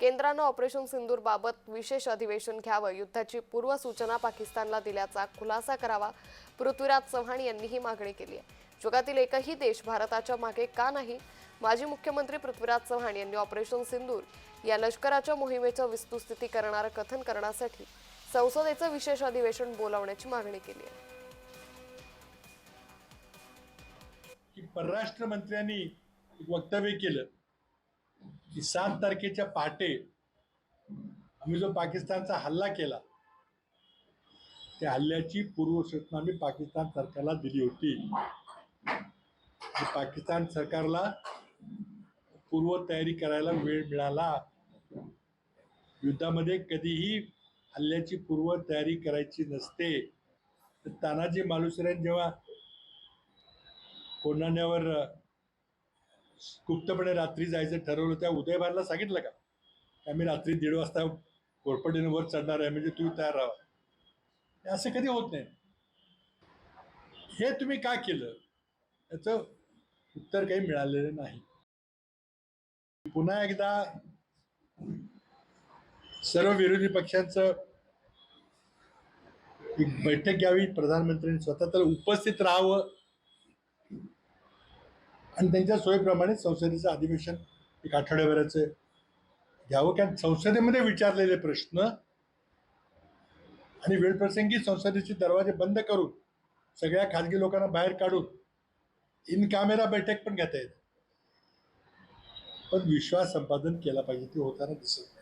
केंद्रानं ऑपरेशन सिंदूरबाबत विशेष अधिवेशन घ्यावं युद्धाची पूर्वसूचना पाकिस्तानला दिल्याचा खुलासा करावा पृथ्वीराज चव्हाण यांनी ही मागणी केली आहे. जगातील एकही देश भारताच्या मागे का नाही? माजी मुख्यमंत्री पृथ्वीराज चव्हाण यांनी ऑपरेशन सिंदूर या लष्कराच्या मोहिमेचं विस्तुस्थिती करणारं कथन करण्यासाठी संसदेचं विशेष अधिवेशन बोलावण्याची मागणी केली आहे. की परराष्ट्र मंत्र्यांनी वक्तव्य केलं. की सात तारखेच्या पहाटे आम्ही जो पाकिस्तानचा हल्ला केला त्या हल्ल्याची पूर्वसूचना आम्ही पाकिस्तान सरकारला दिली होती. पाकिस्तान सरकारला पूर्व तयारी करायला वेळ मिळाला. युद्धामध्ये कधीही हल्ल्याची पूर्व तयारी करायची नसते. तर तानाजी मालुसरेन जेव्हा कोंढाण्यावर गुप्तपणे रात्री जायचं ठरवलं त्या उदयभारला सांगितलं का? आम्ही रात्री दीड वाजता कोरपडीवर वर चढणार आहे म्हणजे तुम्ही तयार राहा. असं कधी होत नाही. हे तुम्ही का केलं? याचं उत्तर काही मिळालेलं नाही. पुन्हा एकदा सर्व विरोधी पक्षांचं एक बैठक घ्यावी प्रधानमंत्र्यांनी स्वतः तर उपस्थित राहावं. आणि त्यांच्या सोयीप्रमाणे संसदेचं अधिवेशन एक आठवड्याभराचं घ्यावं कारण संसदेमध्ये विचारलेले प्रश्न आणि वेळप्रसंगी संसदेचे दरवाजे बंद करून सगळ्या खाजगी लोकांना बाहेर काढून इन कॅमेरा बैठक पण घेता येते. पण विश्वास संपादन केला पाहिजे ते होताना दिसत नाही.